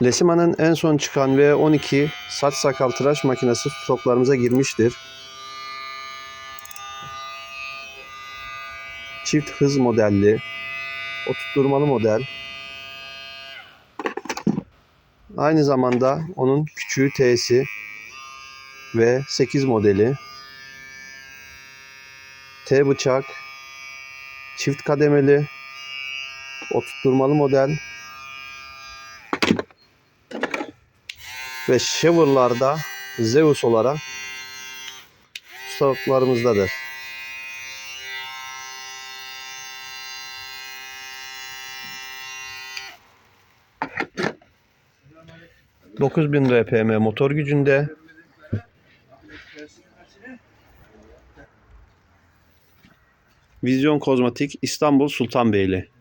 Lesima'nın en son çıkan V12 saç sakal tıraş makinesi stoklarımıza girmiştir. Çift hız modelli, oturtturmalı model. Aynı zamanda onun küçüğü T'si ve 8 modeli. T bıçak, çift kademeli, oturtturmalı model ve Shower'larda Zeus olarak stoklarımızdadır. ...9000 RPM motor gücünde... Vizyon Kozmetik İstanbul Sultanbeyli.